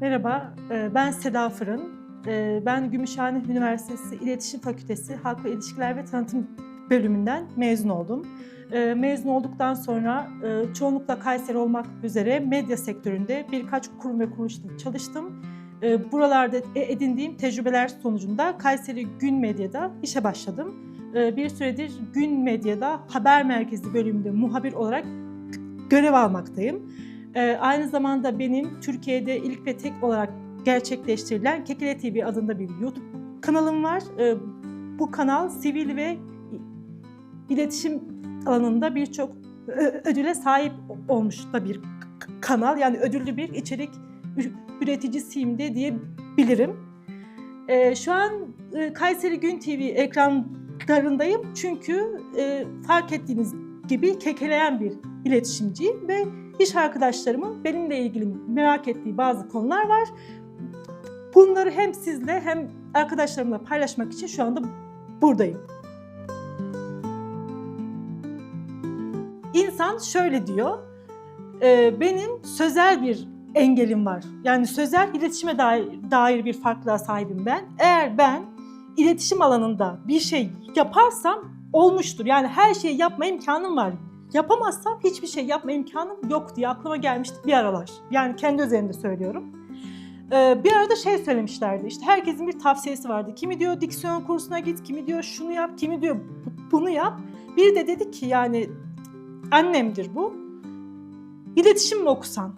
Merhaba, e, ben Seda Fırın. E, Ben Gümüşhane Üniversitesi İletişim Fakültesi Halkla İlişkiler ve Tanıtım bölümünden mezun oldum. E, Mezun olduktan sonra çoğunlukla Kayseri olmak üzere medya sektöründe birkaç kurum ve kuruluşta çalıştım. Buralarda edindiğim tecrübeler sonucunda Kayseri Gün Medya'da işe başladım. Bir süredir Gün Medya'da haber merkezi bölümünde muhabir olarak görev almaktayım. Ee, aynı zamanda benim Türkiye'de ilk ve tek olarak gerçekleştirilen Kekele TV adında bir YouTube kanalım var. Ee, bu kanal sivil ve iletişim alanında birçok ödüle sahip olmuş da bir kanal. Yani ödüllü bir içerik üreticisiyim de diyebilirim. Ee, şu an e, Kayseri Gün TV ekranlarındayım çünkü e, fark ettiğiniz gibi kekeleyen bir iletişimciyim ve iş arkadaşlarımın benimle ilgili merak ettiği bazı konular var. Bunları hem sizle hem arkadaşlarımla paylaşmak için şu anda buradayım. İnsan şöyle diyor, "E, benim sözel bir engelim var. Yani sözel iletişime dair, dair bir farklılığa sahibim ben. Eğer ben iletişim alanında bir şey yaparsam olmuştur. Yani her şeyi yapma imkanım var yapamazsam hiçbir şey yapma imkanım yok diye aklıma gelmişti bir aralar. Yani kendi üzerinde söylüyorum. Ee, bir arada şey söylemişlerdi işte herkesin bir tavsiyesi vardı. Kimi diyor diksiyon kursuna git, kimi diyor şunu yap, kimi diyor bu- bunu yap. Bir de dedi ki yani annemdir bu. İletişim mi okusan?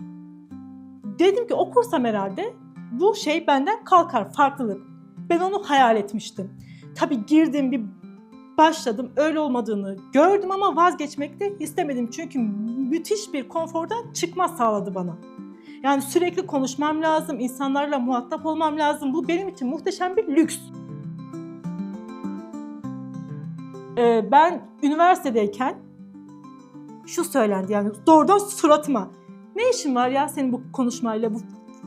Dedim ki okursam herhalde bu şey benden kalkar, farklılık. Ben onu hayal etmiştim. Tabii girdim bir başladım. Öyle olmadığını gördüm ama vazgeçmek de istemedim. Çünkü müthiş bir konfordan çıkma sağladı bana. Yani sürekli konuşmam lazım, insanlarla muhatap olmam lazım. Bu benim için muhteşem bir lüks. Ee, ben üniversitedeyken şu söylendi yani doğrudan suratıma. Ne işin var ya senin bu konuşmayla bu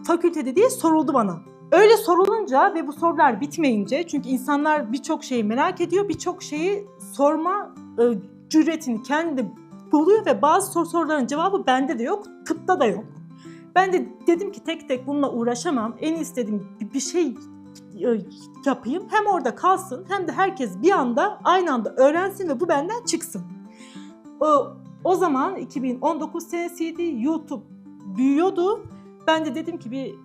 fakültede diye soruldu bana. Öyle sorulunca ve bu sorular bitmeyince çünkü insanlar birçok şeyi merak ediyor, birçok şeyi sorma e, cüretini kendi buluyor ve bazı soru soruların cevabı bende de yok, tıpta da yok. Ben de dedim ki tek tek bununla uğraşamam. En istediğim bir şey e, yapayım. Hem orada kalsın hem de herkes bir anda aynı anda öğrensin ve bu benden çıksın. O, o zaman 2019 senesiydi. YouTube büyüyordu. Ben de dedim ki bir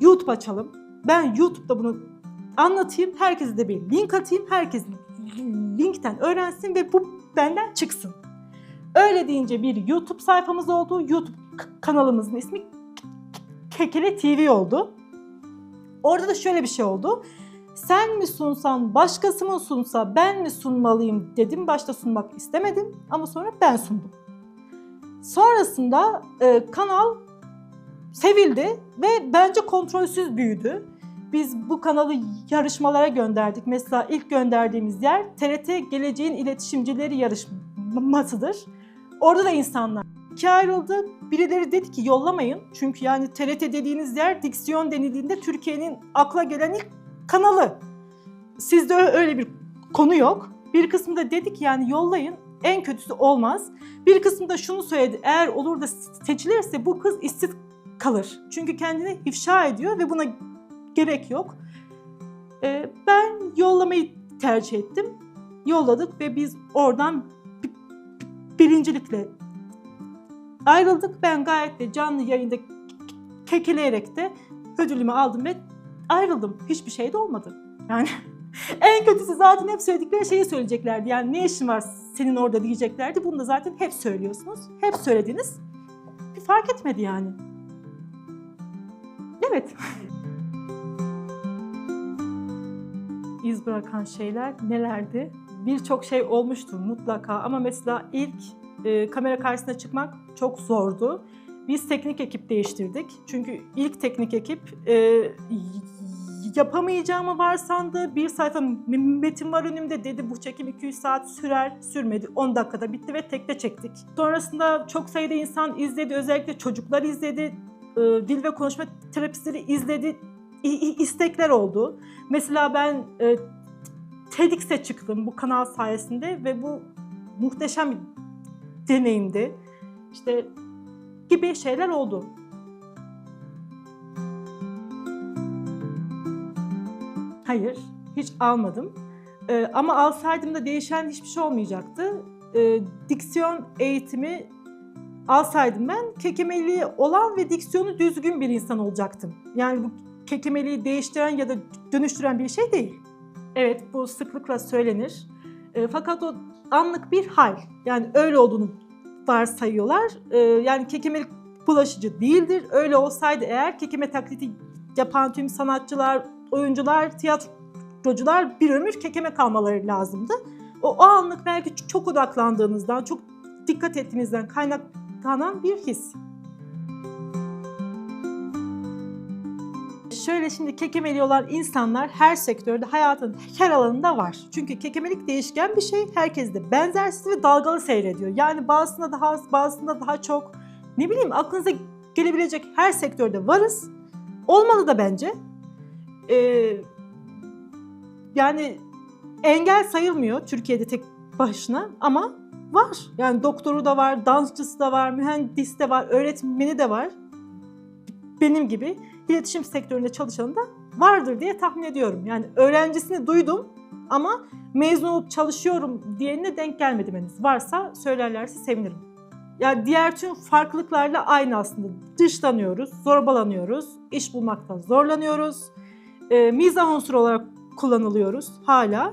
YouTube açalım. Ben YouTube'da bunu anlatayım. Herkese de bir link atayım. Herkes linkten öğrensin ve bu benden çıksın. Öyle deyince bir YouTube sayfamız oldu. YouTube kanalımızın ismi Kekele TV oldu. Orada da şöyle bir şey oldu. Sen mi sunsan, başkası mı sunsa ben mi sunmalıyım dedim. Başta sunmak istemedim ama sonra ben sundum. Sonrasında e, kanal sevildi ve bence kontrolsüz büyüdü. Biz bu kanalı yarışmalara gönderdik. Mesela ilk gönderdiğimiz yer TRT Geleceğin İletişimcileri yarışmasıdır. Orada da insanlar ikiye ayrıldı. Birileri dedi ki yollamayın. Çünkü yani TRT dediğiniz yer diksiyon denildiğinde Türkiye'nin akla gelen ilk kanalı. Sizde öyle bir konu yok. Bir kısmı da dedi ki yani yollayın. En kötüsü olmaz. Bir kısmı da şunu söyledi. Eğer olur da seçilirse bu kız işsiz kalır. Çünkü kendini ifşa ediyor ve buna gerek yok. Ee, ben yollamayı tercih ettim. Yolladık ve biz oradan bi- bi- birincilikle ayrıldık. Ben gayet de canlı yayında ke- kekeleyerek de ödülümü aldım ve ayrıldım. Hiçbir şey de olmadı. Yani en kötüsü zaten hep söyledikleri şeyi söyleyeceklerdi. Yani ne işin var senin orada diyeceklerdi. Bunu da zaten hep söylüyorsunuz. Hep söylediniz. Bir fark etmedi yani. Evet. İz bırakan şeyler nelerdi? Birçok şey olmuştur mutlaka ama mesela ilk e, kamera karşısına çıkmak çok zordu. Biz teknik ekip değiştirdik. Çünkü ilk teknik ekip e, yapamayacağımı varsandı. Bir sayfa metin var önümde dedi bu çekim 200 saat sürer. Sürmedi. 10 dakikada bitti ve tekte çektik. Sonrasında çok sayıda insan izledi. Özellikle çocuklar izledi. E, dil ve konuşma terapistleri izledi. İstekler oldu. Mesela ben e, TEDx'e çıktım bu kanal sayesinde ve bu muhteşem bir deneyimdi. İşte gibi şeyler oldu. Hayır, hiç almadım. Ee, ama alsaydım da değişen hiçbir şey olmayacaktı. Ee, diksiyon eğitimi alsaydım ben kekemeliği olan ve diksiyonu düzgün bir insan olacaktım. Yani bu kekemeliği değiştiren ya da dönüştüren bir şey değil. Evet bu sıklıkla söylenir. Ee, fakat o anlık bir hal. Yani öyle olduğunu varsayıyorlar. Ee, yani kekemelik bulaşıcı değildir. Öyle olsaydı eğer kekeme taklidi yapan tüm sanatçılar, oyuncular, tiyatrocular bir ömür kekeme kalmaları lazımdı. O, o anlık belki çok odaklandığınızdan, çok dikkat ettiğinizden kaynaklanan bir his. Şöyle şimdi kekemeli olan insanlar her sektörde, hayatın her alanında var. Çünkü kekemelik değişken bir şey. Herkes de benzersiz ve dalgalı seyrediyor. Yani bazısında daha az, bazısında daha çok. Ne bileyim aklınıza gelebilecek her sektörde varız. Olmalı da bence. Ee, yani engel sayılmıyor Türkiye'de tek başına ama var. Yani doktoru da var, dansçısı da var, mühendis de var, öğretmeni de var. Benim gibi iletişim sektöründe çalışanı da vardır diye tahmin ediyorum. Yani öğrencisini duydum ama mezun olup çalışıyorum diyenine denk gelmedim henüz. Varsa söylerlerse sevinirim. Yani diğer tüm farklılıklarla aynı aslında. Dışlanıyoruz, zorbalanıyoruz, iş bulmakta zorlanıyoruz. E, mizah unsuru olarak kullanılıyoruz hala.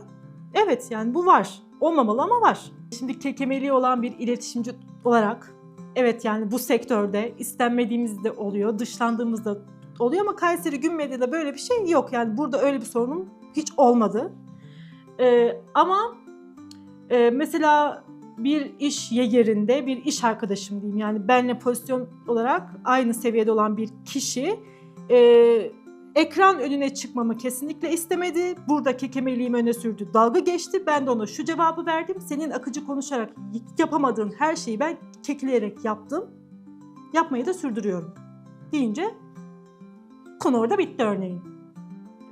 Evet yani bu var. Olmamalı ama var. Şimdi kekemeliği olan bir iletişimci olarak evet yani bu sektörde istenmediğimiz de oluyor, dışlandığımız da oluyor ama Kayseri Gün Medya'da böyle bir şey yok. Yani burada öyle bir sorunum hiç olmadı. Ee, ama e, mesela bir iş yerinde bir iş arkadaşım diyeyim yani benle pozisyon olarak aynı seviyede olan bir kişi e, ekran önüne çıkmamı kesinlikle istemedi. Burada kekemeliğimi öne sürdü. Dalga geçti. Ben de ona şu cevabı verdim. Senin akıcı konuşarak yapamadığın her şeyi ben kekleyerek yaptım. Yapmayı da sürdürüyorum. Deyince konu orada bitti örneğin.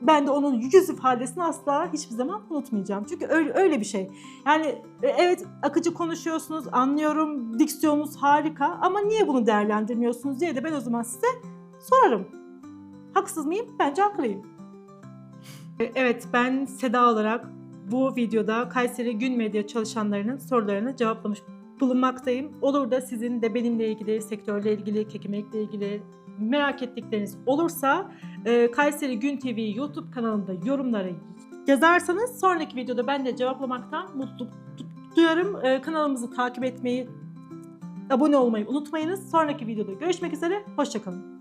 Ben de onun yüz ifadesini asla hiçbir zaman unutmayacağım. Çünkü öyle, öyle bir şey. Yani e, evet akıcı konuşuyorsunuz, anlıyorum, diksiyonunuz harika ama niye bunu değerlendirmiyorsunuz diye de ben o zaman size sorarım. Haksız mıyım? Bence haklıyım. E, Evet ben Seda olarak bu videoda Kayseri Gün Medya çalışanlarının sorularını cevaplamış bulunmaktayım. Olur da sizin de benimle ilgili, sektörle ilgili, kekemekle ilgili merak ettikleriniz olursa e, Kayseri Gün TV YouTube kanalında yorumlara yazarsanız sonraki videoda ben de cevaplamaktan mutluluk duyarım. E, kanalımızı takip etmeyi, abone olmayı unutmayınız. Sonraki videoda görüşmek üzere, hoşçakalın.